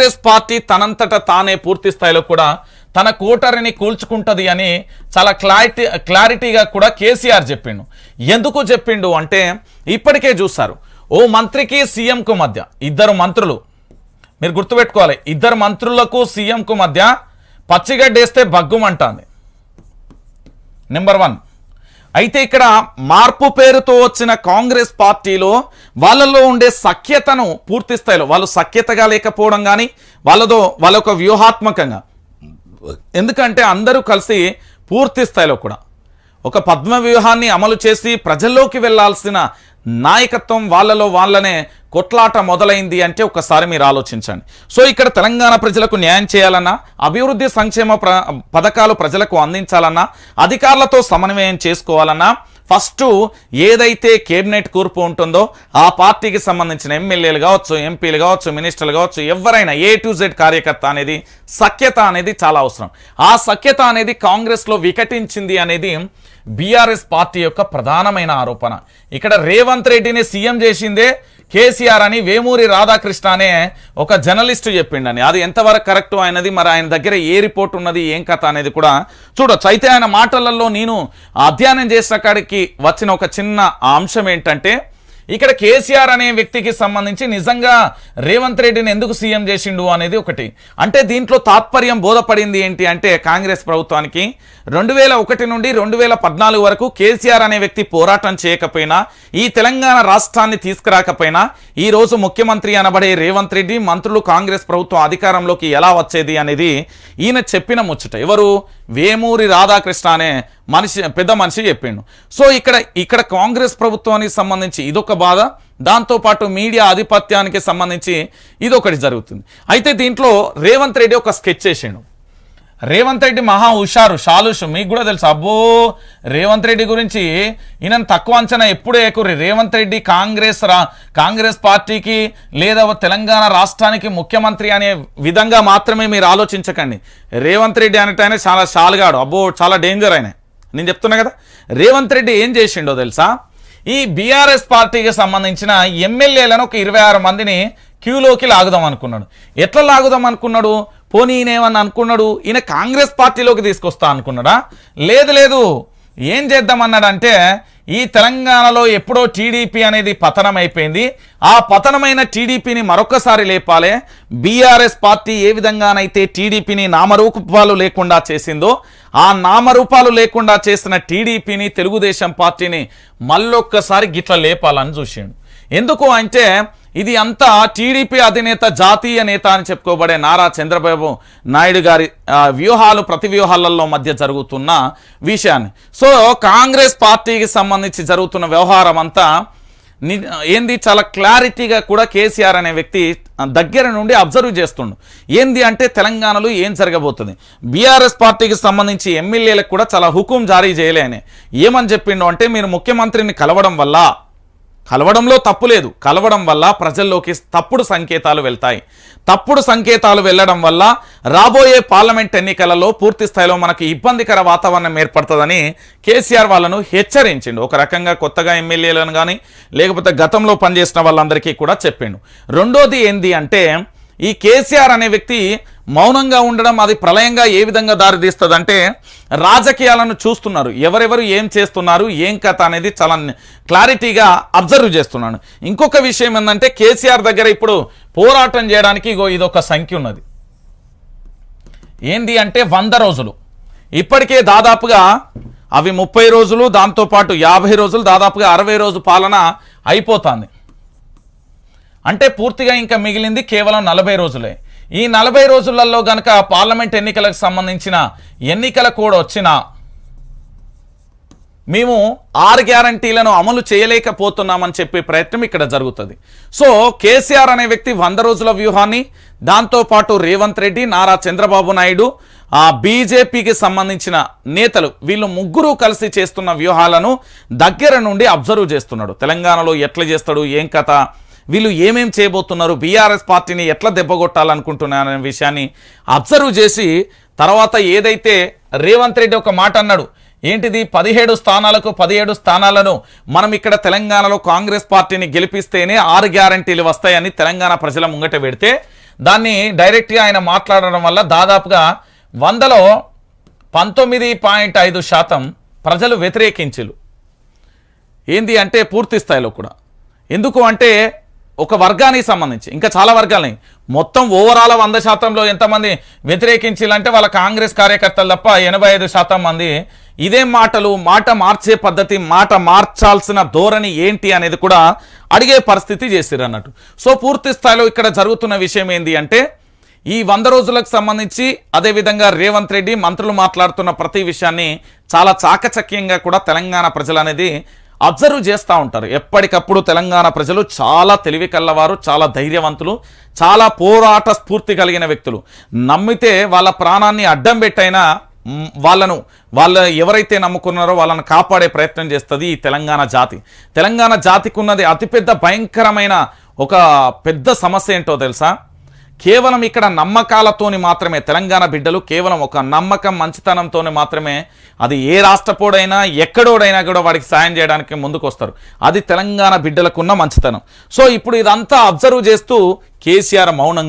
Congress party తనంతట తానే పూర్తి స్థాయిలో కూడా తన కోటరిని కూల్చుకుంటది అని చాలా క్లారిటీ క్లారిటీగా కూడా కేసీఆర్ చెప్పిండు. ఎందుకు చెప్పిండు అంటే ఇప్పటికే చూస్తారు. ఓ మంత్రికి సీఎంకు మధ్య ఇద్దరు మంత్రులు మీరు గుర్తుపెట్టుకోవాలి ఇద్దరు మంత్రులకు సీఎంకు మధ్య పచ్చిగడ్డేస్తే బగ్గుమంటుంది నెంబర్ వన్ అయితే ఇక్కడ మార్పు పేరుతో వచ్చిన కాంగ్రెస్ పార్టీలో వాళ్ళలో ఉండే సఖ్యతను పూర్తి స్థాయిలో వాళ్ళు సఖ్యతగా లేకపోవడం కానీ వాళ్ళతో వాళ్ళొక వ్యూహాత్మకంగా. ఎందుకంటే అందరూ కలిసి పూర్తి స్థాయిలో కూడా ఒక పద్మ వ్యూహాన్ని అమలు చేసి ప్రజల్లోకి వెళ్ళాల్సిన నాయకత్వం వాళ్ళలో వాళ్ళనే కొట్లాట మొదలైంది అంటే ఒకసారి మీరు ఆలోచించండి. సో ఇక్కడ తెలంగాణ ప్రజలకు న్యాయం చేయాలన్నా అభివృద్ధి సంక్షేమ ప్ర పథకాలు ప్రజలకు అందించాలన్నా అధికారులతో సమన్వయం చేసుకోవాలన్నా ఫస్ట్ ఏదైతే కేబినెట్ కూర్పు ఉంటుందో ఆ పార్టీకి సంబంధించిన ఎమ్మెల్యేలు కావచ్చు ఎంపీలు కావచ్చు మినిస్టర్లు కావచ్చు ఎవరైనా ఏ టు జెడ్ కార్యకర్త అనేది సఖ్యత అనేది చాలా అవసరం. ఆ సఖ్యత అనేది కాంగ్రెస్లో వికటించింది అనేది బీఆర్ఎస్ పార్టీ యొక్క ప్రధానమైన ఆరోపణ. ఇక్కడ రేవంత్ రెడ్డిని సీఎం చేసిందే కేసీఆర్ అని వేమూరి రాధాకృష్ణ అనే ఒక జర్నలిస్ట్ చెప్పిండని. అది ఎంతవరకు కరెక్ట్ అయినది మరి ఆయన దగ్గర ఏ రిపోర్ట్ ఉన్నది ఏం కథ అనేది కూడా చూడొచ్చు. అయితే ఆయన మాటలలో నేను అధ్యయనం చేసిన కాడికి వచ్చిన ఒక చిన్న అంశం ఏంటంటే ఇక్కడ కేసీఆర్ అనే వ్యక్తికి సంబంధించి నిజంగా రేవంత్ రెడ్డిని ఎందుకు సీఎం చేసిండు అనేది ఒకటి. అంటే దీంట్లో తాత్పర్యం బోధపడింది ఏంటి అంటే కాంగ్రెస్ ప్రభుత్వానికి రెండు వేల ఒకటి నుండి రెండు వేల పద్నాలుగు వరకు కేసీఆర్ అనే వ్యక్తి పోరాటం చేయకపోయినా ఈ తెలంగాణ రాష్ట్రాన్ని తీసుకురాకపోయినా ఈ రోజు ముఖ్యమంత్రి అనబడే రేవంత్ రెడ్డి మంత్రులు కాంగ్రెస్ ప్రభుత్వం అధికారంలోకి ఎలా వచ్చేది అనేది ఈయన చెప్పిన ముచ్చట. ఎవరు? వేమూరి రాధాకృష్ణ అనే మనిషి పెద్ద మనిషి చెప్పిండు. సో ఇక్కడ ఇక్కడ కాంగ్రెస్ ప్రభుత్వానికి సంబంధించి ఇదొక బాధ. దాంతోపాటు మీడియా ఆధిపత్యానికి సంబంధించి ఇదొకటి జరుగుతుంది. అయితే దీంట్లో రేవంత్ రెడ్డి ఒక స్కెచ్ చేసాడు. రేవంత్ రెడ్డి మహా హుషారు షాలుషు. మీకు కూడా తెలుసు. అబ్బో రేవంత్ రెడ్డి గురించి ఈయన తక్కువ అంచనా ఎప్పుడు ఏకూరి రేవంత్ రెడ్డి కాంగ్రెస్ రా కాంగ్రెస్ పార్టీకి లేదా తెలంగాణ రాష్ట్రానికి ముఖ్యమంత్రి అనే విధంగా మాత్రమే మీరు ఆలోచించకండి. రేవంత్ రెడ్డి అనేటైన చాలా షాలుగాడు. అబ్బో చాలా డేంజర్ ఆయన. నేను చెప్తున్నా కదా. రేవంత్ రెడ్డి ఏం చేసిండో తెలుసా? ఈ బీఆర్ఎస్ పార్టీకి సంబంధించిన ఎమ్మెల్యేలను ఒక ఇరవై ఆరు మందిని క్యూలోకి లాగుదాం అనుకున్నాడు. ఎట్లా లాగుదాం అనుకున్నాడు? పోనీ ఈయన ఏమన్నా అనుకున్నాడు? ఈయన కాంగ్రెస్ పార్టీలోకి తీసుకొస్తా అనుకున్నాడా? లేదు లేదు. ఏం చేద్దామన్నాడంటే ఈ తెలంగాణలో ఎప్పుడో టీడీపీ అనేది పతనం అయిపోయింది ఆ పతనమైన టీడీపీని మరొకసారి లేపాలే. బీఆర్ఎస్ పార్టీ ఏ విధంగానైతే టీడీపీని నామరూపాలు లేకుండా చేసిందో ఆ నామరూపాలు లేకుండా చేసిన టీడీపీని తెలుగుదేశం పార్టీని మళ్ళొక్కసారి గిట్ల లేపాలని చూసిండు. ఎందుకు అంటే ఇది అంతా టీడీపీ అధినేత జాతీయ నేత అని చెప్పుకోబడే నారా చంద్రబాబు నాయుడు గారి వ్యూహాలు ప్రతి వ్యూహాలలో మధ్య జరుగుతున్న విషయాన్ని. సో కాంగ్రెస్ పార్టీకి సంబంధించి జరుగుతున్న వ్యవహారం అంతా ని- ఏంది? చాలా క్లారిటీగా కూడా కేసీఆర్ అనే వ్యక్తి దగ్గర నుండి అబ్జర్వ్ చేస్తుండు. ఏంది అంటే తెలంగాణలో ఏం జరగబోతుంది? బీఆర్ఎస్ పార్టీకి సంబంధించి ఎమ్మెల్యేలకు కూడా చాలా హుకుం జారీ చేయలేని. ఏమని చెప్పిండు అంటే మీరు ముఖ్యమంత్రిని కలవడం వల్ల కలవడంలో తప్పు లేదు. కలవడం వల్ల ప్రజల్లోకి తప్పుడు సంకేతాలు వెళ్తాయి. తప్పుడు సంకేతాలు వెళ్ళడం వల్ల రాబోయే పార్లమెంట్ ఎన్నికలలో పూర్తి స్థాయిలో మనకి ఇబ్బందికర వాతావరణం ఏర్పడుతుందని కేసీఆర్ వాళ్ళను హెచ్చరించిండు. ఒక రకంగా కొత్తగా ఎమ్మెల్యేలను కానీ లేకపోతే గతంలో పనిచేసిన వాళ్ళందరికీ కూడా చెప్పిండు. రెండోది ఏంది అంటే ఈ కేసీఆర్ అనే వ్యక్తి మౌనంగా ఉండడం అది ప్రళయంగా ఏ విధంగా దారితీస్తుంది రాజకీయాలను చూస్తున్నారు. ఎవరెవరు ఏం చేస్తున్నారు ఏం కథ అనేది చాలా క్లారిటీగా అబ్జర్వ్ చేస్తున్నాను. ఇంకొక విషయం ఏంటంటే కేసీఆర్ దగ్గర ఇప్పుడు పోరాటం చేయడానికి ఇగో ఇదొక సంఖ్య ఉన్నది. ఏంది అంటే వంద రోజులు. ఇప్పటికే దాదాపుగా అవి ముప్పై రోజులు దాంతోపాటు యాభై రోజులు దాదాపుగా అరవై రోజు పాలన అయిపోతుంది. అంటే పూర్తిగా ఇంకా మిగిలింది కేవలం నలభై రోజులే. ఈ నలభై రోజులలో గనక పార్లమెంట్ ఎన్నికలకు సంబంధించిన ఎన్నికల కోడ్ వచ్చినా మేము ఆరు గ్యారంటీలను అమలు చేయలేకపోతున్నామని చెప్పే ప్రయత్నం ఇక్కడ జరుగుతుంది. సో కేసీఆర్ అనే వ్యక్తి వంద రోజుల వ్యూహాన్ని దాంతోపాటు రేవంత్ రెడ్డి నారా చంద్రబాబు నాయుడు ఆ బీజేపీకి సంబంధించిన నేతలు వీళ్ళు ముగ్గురు కలిసి చేస్తున్న వ్యూహాలను దగ్గర నుండి అబ్జర్వ్ చేస్తున్నాడు. తెలంగాణలో ఎట్లా చేస్తాడు ఏం కథ? వీళ్ళు ఏమేం చేయబోతున్నారు? బీఆర్ఎస్ పార్టీని ఎట్లా దెబ్బగొట్టాలనుకుంటున్నారనే విషయాన్ని అబ్జర్వ్ చేసి తర్వాత ఏదైతే రేవంత్ రెడ్డి ఒక మాట అన్నాడు ఏంటిది? పదిహేడు స్థానాలకు పదిహేడు స్థానాలను మనం ఇక్కడ తెలంగాణలో కాంగ్రెస్ పార్టీని గెలిపిస్తేనే ఆరు గ్యారంటీలు వస్తాయని తెలంగాణ ప్రజల ముంగట పెడితే దాన్ని డైరెక్ట్గా ఆయన మాట్లాడడం వల్ల దాదాపుగా వందలో పంతొమ్మిది పాయింట్ ఐదు శాతం ప్రజలు వ్యతిరేకించలు. ఏంది అంటే పూర్తి స్థాయిలో కూడా. ఎందుకు అంటే ఒక వర్గానికి సంబంధించి ఇంకా చాలా వర్గాలని. మొత్తం ఓవరాల్ వంద శాతంలో ఎంతమంది వ్యతిరేకించాలంటే వాళ్ళ కాంగ్రెస్ కార్యకర్తలు తప్ప ఎనభై ఐదు శాతం మంది. ఇదే మాటలు మాట మార్చే పద్ధతి మాట మార్చాల్సిన ధోరణి ఏంటి అనేది కూడా అడిగే పరిస్థితి చేసిరు అన్నట్టు సో పూర్తి స్థాయిలో ఇక్కడ జరుగుతున్న విషయం ఏంటి అంటే ఈ వంద రోజులకు సంబంధించి అదేవిధంగా రేవంత్ రెడ్డి మంత్రులు మాట్లాడుతున్న ప్రతి విషయాన్ని చాలా చాకచక్యంగా కూడా తెలంగాణ ప్రజలు అనేది అబ్జర్వ్ చేస్తూ ఉంటారు. ఎప్పటికప్పుడు తెలంగాణ ప్రజలు చాలా తెలివి కల్లవారు చాలా ధైర్యవంతులు చాలా పోరాట స్ఫూర్తి కలిగిన వ్యక్తులు. నమ్మితే వాళ్ళ ప్రాణాన్ని అడ్డం పెట్టైనా వాళ్ళను వాళ్ళ ఎవరైతే నమ్ముకున్నారో వాళ్ళను కాపాడే ప్రయత్నం చేస్తుంది ఈ తెలంగాణ జాతి. తెలంగాణ జాతికి ఉన్నది అతిపెద్ద భయంకరమైన ఒక పెద్ద సమస్య ఏంటో తెలుసా? కేవలం ఇక్కడ నమ్మకాలతోని మాత్రమే తెలంగాణ బిడ్డలు కేవలం ఒక నమ్మకం మంచితనంతోని మాత్రమే అది ఏ రాష్ట్రపోడైనా ఎక్కడోడైనా కూడా వాడికి సాయం చేయడానికి ముందుకు వస్తారు అది తెలంగాణ బిడ్డలకున్న మంచితనం. సో ఇప్పుడు ఇదంతా అబ్జర్వ్ చేస్తూ కేసీఆర్ మౌనంగా